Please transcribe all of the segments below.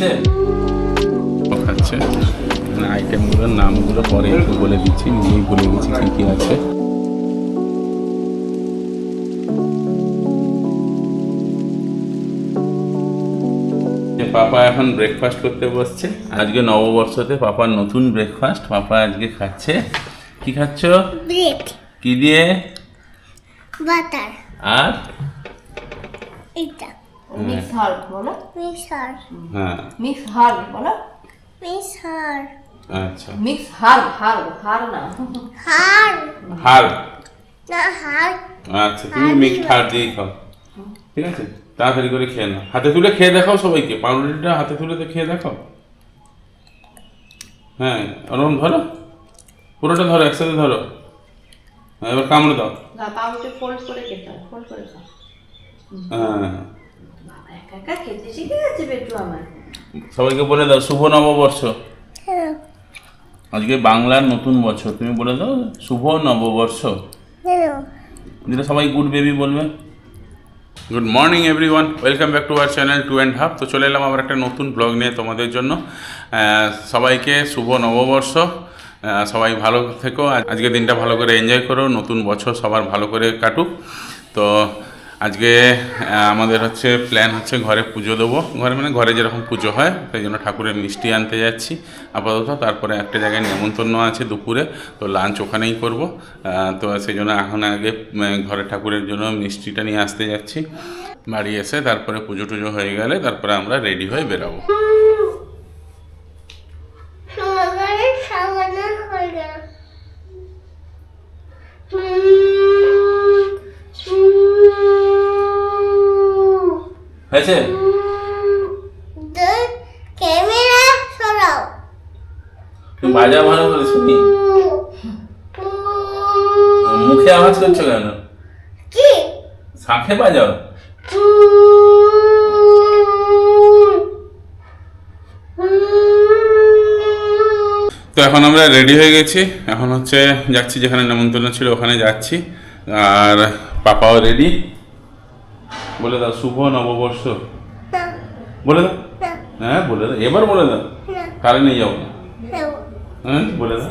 হয়েছে খাচ্ছে আইটেমগুলোর নামগুলো পরে একটু বলে দিচ্ছি নিজেই বলে দিচ্ছি কী কী আছে। যে পাপা এখন ব্রেকফাস্ট করতে বসছে। আজকে নববর্ষতে পাপার নতুন ব্রেকফাস্ট পাপা আজকে খাচ্ছে। কি খাচ্ছ? ব্রেড কি দিয়ে? বাটার আর? এটা মিক্স হার্ব বলো। মিশার হ্যাঁ। মিক্স হার্ব বলো। মিশার আচ্ছা। মিক্স হার্ব হার্ব হার না। হার হার না হার আচ্ছা তুমি মিক্সড হার দিয়েই খাও। ঠিক আছে? তাড়াতাড়ি করে খেয়ে নাও। হাতে তুলে খেয়ে দেখাও সবাইকে। পাউরুটিটা হাতে তুলে তো খেয়ে দেখাও। হ্যাঁ ওরকম ধরো। পুরোটা ধরো একসাথে ধরো। হ্যাঁ, এবার কামড়ে দাও। না পাউরুটি ফোল্ড করে খেতে ফোল্ড করে খাও। হ্যাঁ। একা একা খেতে শিখে গেছে বেটু আমার সবাইকে বলে দাও শুভ নববর্ষ। আজকে বাংলার নতুন বছর তুমি বলে দাও শুভ নববর্ষ। যেটা সবাই গুড বেবি বলবে। Good morning everyone welcome back to our channel two and half তো চলে এলাম আমার একটা নতুন ব্লগ নিয়ে তোমাদের জন্য। সবাইকে শুভ নববর্ষ। সবাই ভালো থেকো। আজকে দিনটা ভালো করে এনজয় করো। নতুন বছর সবার ভালো করে কাটুক। তো আজকে আমাদের হচ্ছে প্ল্যান হচ্ছে ঘরে পুজো দেবো। ঘরে মানে ঘরে যেরকম পুজো হয়, সেই জন্য ঠাকুরের মিষ্টি আনতে যাচ্ছি আপাতত। তারপরে একটা জায়গায় নেমন্তন্ন আছে দুপুরে, তো লাঞ্চ ওখানেই করব। তো সেই জন্য এখন আগে ঘরে ঠাকুরের জন্য মিষ্টিটা নিয়ে আসতে যাচ্ছি। বাড়ি এসে তারপরে পুজো টুজো হয়ে গেলে তারপরে আমরা রেডি হয়ে বেরাবো সমাধানের সমাধান হয়ে গেল হয়েছে? ক্যামেরা সরাও। তুমি বাজা ভালো করে শুনি। মুখে আওয়াজ করছ কেন? কি? শাঁখে বাজাও। তো এখন আমরা রেডি হয়ে গেছি। এখন হচ্ছে যাচ্ছি যেখানে নেমন্তন্ন ছিল ওখানে যাচ্ছি। আর পাপাও রেডি বলে দাও শুভ নববর্ষ। বলে দাও। হ্যাঁ। বলে দাও। এবার বলে দাও। না কারে নিয়ে যাব হ্যাঁ। বলে দাও।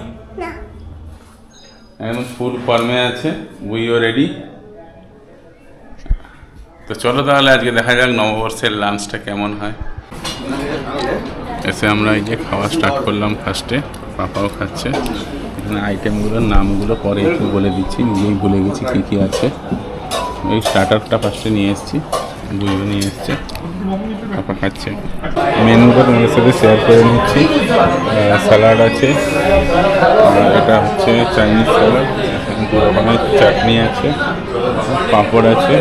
এখন ফুল ফর্মে আছে। উই উইও রেডি তো চলো তাহলে আজকে দেখা যাক নববর্ষের লাঞ্চটা কেমন হয়। এসে আমরা এই যে খাওয়া স্টার্ট করলাম ফার্স্টে পাপাও খাচ্ছে। এখানে আইটেমগুলোর নামগুলো পরে একটু বলে দিচ্ছি। নিজেই বলে গেছি কী কী আছে। এই স্টার্টারটা ফার্স্টে নিয়ে এসেছি বুঝে নিয়ে এসছে। তারপর খাচ্ছে। মেনুটা তোমাদের সাথে শেয়ার করে নিচ্ছি। স্যালাড আছে। এটা হচ্ছে চাইনিজ স্যালাড দু চাটনি আছে, পাঁপড় আছে।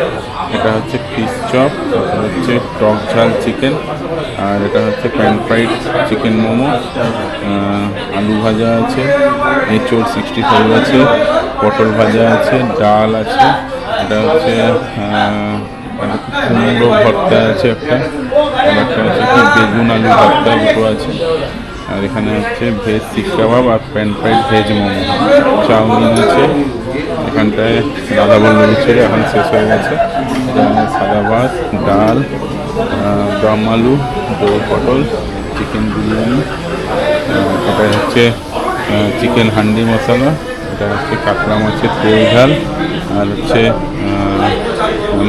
এটা হচ্ছে ফিশ চপ হচ্ছে টক ঝাল চিকেন আর এটা হচ্ছে প্যান ফ্রাইড চিকেন মোমো। আলু ভাজা আছে, এঁচোড় সিক্সটি ফাইভ আছে, পটল ভাজা আছে, ডাল আছে। এটা হচ্ছে কুমড়ো ভর্তা আছে একটা একটা হচ্ছে বেগুন আলু ভর্তা দুটো আছে। আর এখানে হচ্ছে ভেজ শিক কাবাব আর pan fried veg momo. Chowmein আছে, এখানটায় দাদা বলল ছিল এখন শেষ হয়ে গেছে। সাদা ভাত, ডাল দম আলু, দই, পটল, চিকেন বিরিয়ানি এটা হচ্ছে চিকেন হান্ডি মশলা এটা হচ্ছে কাঁকড়া মাছের তেল ঝাল আর হচ্ছে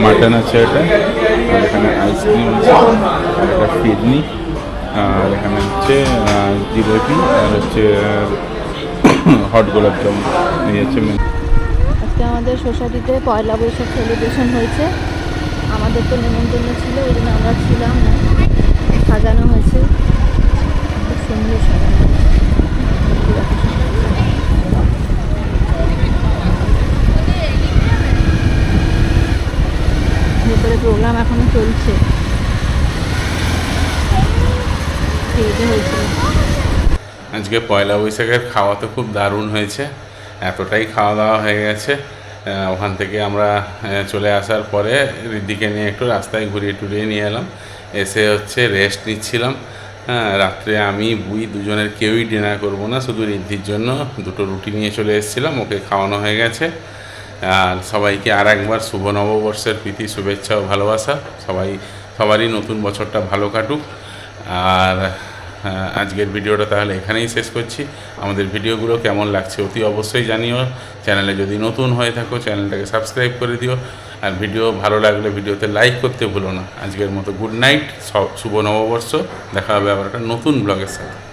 মাটন আছে এটা, আর এখানে আইসক্রিম আছে, আর এটা ফিডনি আর এখানে হচ্ছে জিলেপি, আর হচ্ছে হট গোলাপ জামুন এই হচ্ছে মেনু আজকে আমাদের সোসাইটিতে পয়লা বৈশাখ সেলিব্রেশন হয়েছে। আমাদের তো নেমন্তন্ন ছিল ওই জন্য আমরা ছিলাম না। সাজানো হয়েছে। সুন্দর সাজানো হয়েছে। ভেতরে প্রোগ্রাম এখনও চলছে আজকে পয়লা বৈশাখের খাওয়া তো খুব দারুণ হয়েছে, এতটাই খাওয়া দাওয়া হয়ে গেছে। ওখান থেকে আমরা চলে আসার পরে রিদ্দিকে নিয়ে একটু রাস্তায় ঘুরিয়ে টুরিয়ে নিয়ে এলাম। এসে হচ্ছে রেস্ট নিচ্ছিলাম। হ্যাঁ রাত্রে আমি, বুই দুজনের কেউই ডিনার করব না, শুধু রিদ্ধির জন্য দুটো রুটি নিয়ে চলে এসেছিলাম, ওকে খাওয়ানো হয়ে গেছে। আর সবাইকে আর একবার শুভ নববর্ষের প্রীতি, শুভেচ্ছা ও ভালোবাসা। সবাই, সবারই নতুন বছরটা ভালো কাটুক। আর আজকের ভিডিওটা তাহলে এখানেই শেষ করছি। আমাদের ভিডিওগুলো কেমন লাগছে অতি অবশ্যই জানিও। চ্যানেলে যদি নতুন হয়ে থাকো, চ্যানেলটাকে সাবস্ক্রাইব করে দিও। আর ভিডিও ভালো লাগলে ভিডিওতে লাইক করতে ভুলো না। আজকের মতো গুড নাইট শুভ নববর্ষ। দেখা হবে আবার একটা নতুন ব্লগের সাথে।